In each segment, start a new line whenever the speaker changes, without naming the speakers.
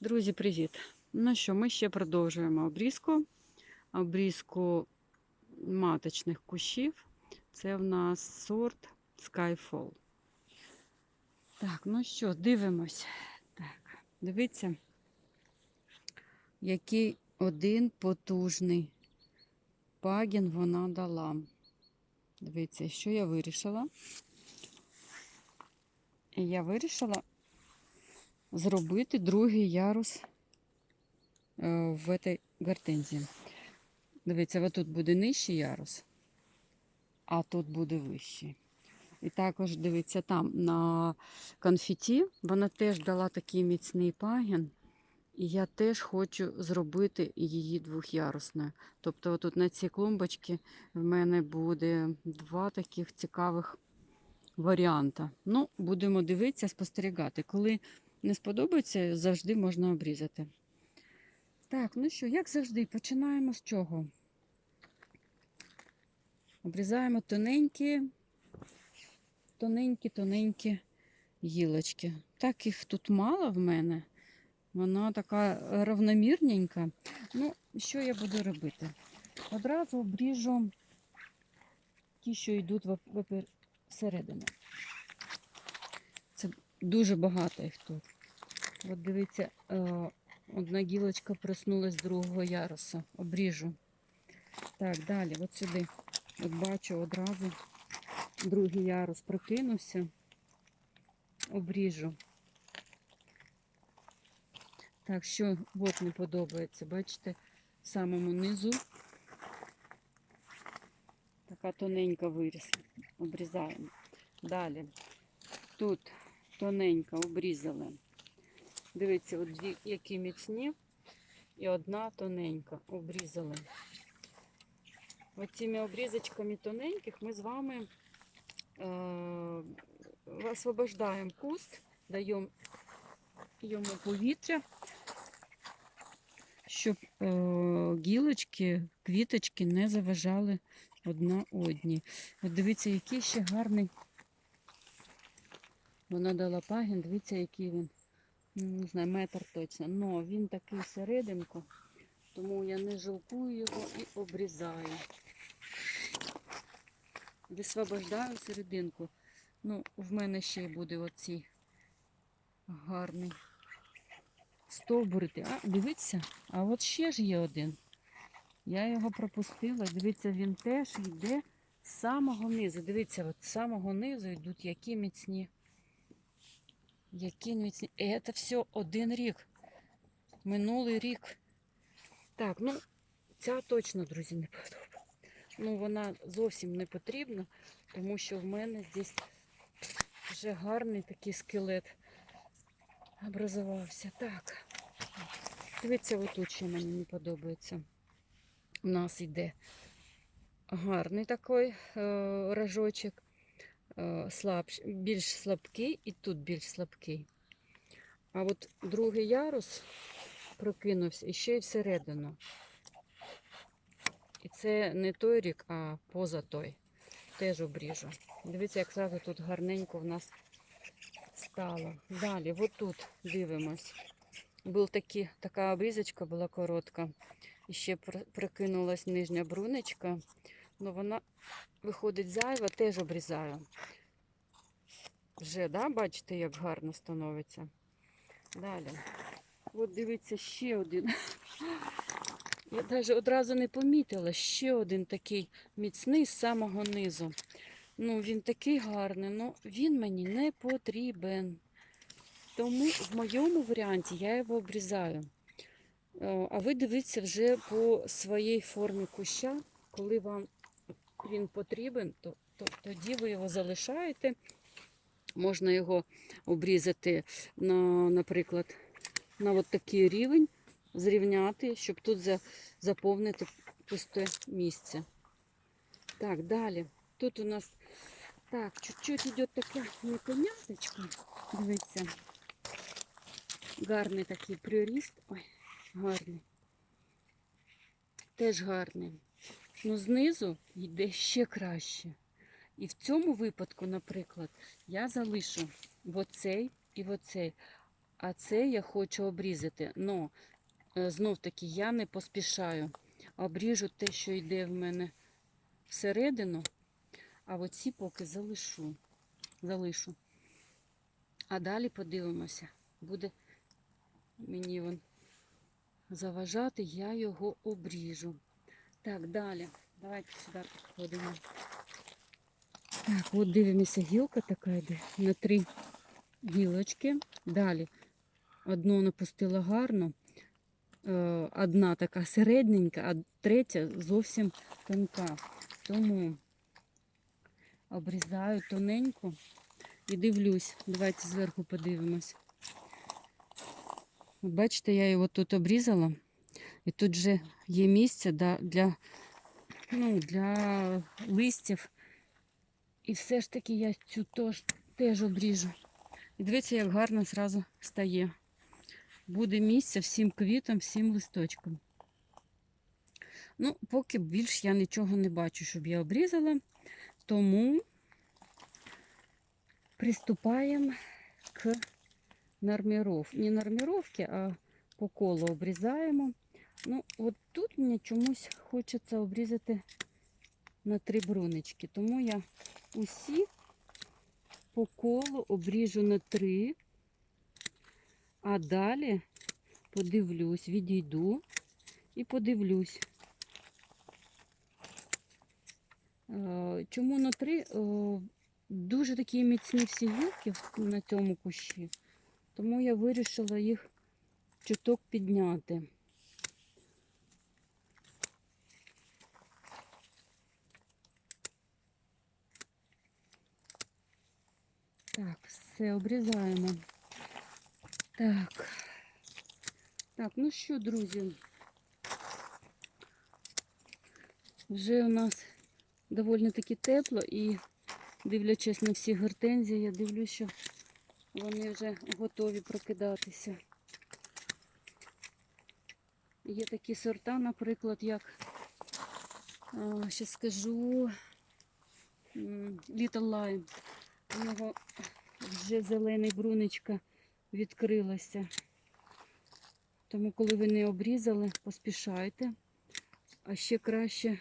Друзі, привіт! Ну що, ми ще продовжуємо обрізку. Обрізку маточних кущів. Це в нас сорт Skyfall. Так, ну що, дивимось. Так, дивіться, який один потужний пагін вона дала. Дивіться, що я вирішила. Я вирішила зробити другий ярус е, в цій гортензії. Дивіться, отут буде нижчий ярус, а тут буде вищий. І також дивіться, там на конфеті вона теж дала такий міцний пагін. І я теж хочу зробити її двохярусною. Тобто, отут на цій клумбочці в мене буде два таких цікавих варіанта. Ну, будемо дивитися, спостерігати. Коли не сподобається, завжди можна обрізати. Так, ну що, як завжди, починаємо з чого? Обрізаємо тоненькі, тоненькі, тоненькі гілочки. Так їх тут мало в мене. Вона така равномірненька. Ну, що я буду робити? Одразу обріжу ті, що йдуть всередину. Це дуже багато їх тут. От дивіться, е, одна гілочка проснулась з другого ярусу. Обріжу. Так, далі, от сюди. От бачу одразу другий ярус прокинувся. Обріжу. Так, що от не подобається, бачите, в самому низу така тоненька виріс. Обрізаємо. Далі. Тут тоненько обрізали. Дивіться, от дві, які міцні, і одна тоненька обрізали. Оціми обрізочками тоненьких ми з вами е, освобождаємо куст, даємо йому повітря, щоб е, гілочки, квіточки не заважали одна одній. От дивіться, який ще гарний. Вона дала пагін, дивіться, який він. Ну, Не знаю, метр точно. Но він такий серединку, тому я не жалкую його і обрізаю. Висвобождаю серединку. Ну, в мене ще буде оцей гарний стовбурити. А, дивіться, а от ще ж є один. Я його пропустила. Дивіться, він теж йде з самого низу. Дивіться, от з самого низу йдуть які міцні. Які міцні. І це все один рік. Минулий рік. Так, ну, ця точно, друзі, не подобається. Ну, вона зовсім не потрібна, тому що в мене здесь вже гарний такий скелет образувався. Так. Дивіться, отут ще мені не подобається. У нас йде гарний такий е, рожочок, слабш, більш слабкий і тут більш слабкий. А от другий ярус прокинувся і ще й всередину. І це не той рік, а поза той. Теж обріжу. Дивіться, як зразу тут гарненько в нас стало. Далі, отут дивимось. Був такі, така обрізочка була коротка. І ще пр- прикинулась нижня брунечка. Ну вона виходить зайва, теж обрізаю. Вже, да, бачите, як гарно становиться. Далі. От дивіться, ще один. Я навіть одразу не помітила. Ще один такий міцний з самого низу. Ну, він такий гарний, ну він мені не потрібен. Тому в моєму варіанті я його обрізаю. Е, А ви дивіться вже по своїй формі куща, коли вам він потрібен, то, то тоді ви його залишаєте. Можна його обрізати, на, наприклад, на от такий рівень, зрівняти, щоб тут за, заповнити пусте місце. Так, далі. Тут у нас так, чуть-чуть йде така непоняточка. Дивіться. Гарний такий приріст. Ой, гарний. Теж гарний. Ну, знизу йде ще краще. І в цьому випадку, наприклад, я залишу оцей і оцей. А це я хочу обрізати. Но е, знов таки я не поспішаю. Обріжу те, що йде в мене всередину, а оці поки залишу. залишу. А далі подивимося. Буде мені він заважати, я його обріжу. Так, далі. Давайте сюди підходимо. Так, от дивимося, гілка така йде на три гілочки. Далі одну напустила гарно, е, одна така середненька, а третя зовсім тонка. Тому обрізаю тоненько і дивлюсь. Давайте зверху подивимось. Бачите, я його тут обрізала, і тут вже є місце да, для, ну, для листів. І все ж таки я цю теж, теж обріжу. І дивіться, як гарно зразу стає. Буде місце всім квітам, всім листочкам. Ну, поки більш я нічого не бачу, щоб я обрізала. Тому приступаємо к норміровці. Не норміровки, а по колу обрізаємо. Ну, от тут мені чомусь хочеться обрізати на три брунички. Тому я усі по колу обріжу на три, а далі подивлюсь, відійду і подивлюсь. Е, Чому на три? Е, Дуже такі міцні всі гілки на цьому кущі, тому я вирішила їх чуток підняти. Так, все обрізаємо. Так. Так, ну що, друзі, вже у нас доволі таки тепло і дивлячись на всі гортензії, я дивлюсь, що вони вже готові прокидатися. Є такі сорта, наприклад, як, ще скажу, Little Lime. У нього вже зелений брунечка відкрилася. Тому, коли ви не обрізали, поспішайте. А ще краще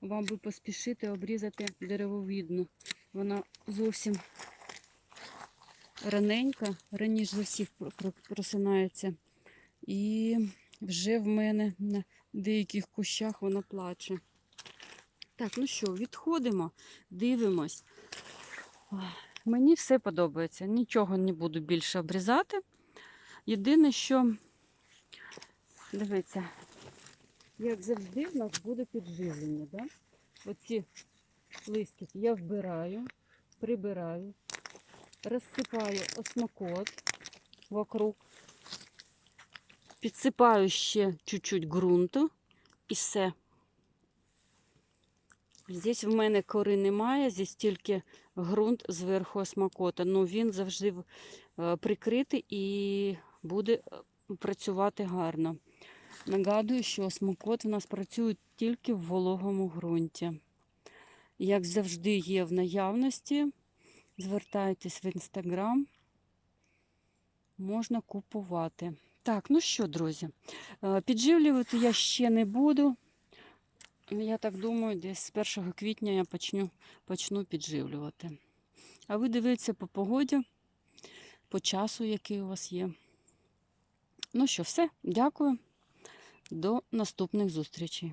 вам би поспішити обрізати деревовидну. Вона зовсім раненька, раніше за всіх про- про- просинається. І вже в мене на деяких кущах вона плаче. Так, ну що, відходимо, дивимось. Мені все подобається. Нічого не буду більше обрізати. Єдине, що, дивіться, як завжди, в нас буде підживлення. Да? Оці листики я вбираю, прибираю, розсипаю осмокот вокруг, підсипаю ще чуть-чуть ґрунту і все. Здесь в мене кори немає, здесь тільки ґрунт зверху осмокота. Ну він завжди е, прикритий і буде е, працювати гарно. Нагадую, що осмокот у нас працює тільки в вологому ґрунті. Як завжди є в наявності, звертайтесь в інстаграм, можна купувати. Так, ну що, друзі, е, підживлювати я ще не буду. Я так думаю, десь з 1 квітня я почну, почну підживлювати. А ви дивіться по погоді, по часу, який у вас є. Ну що, все, дякую. До наступних зустрічей.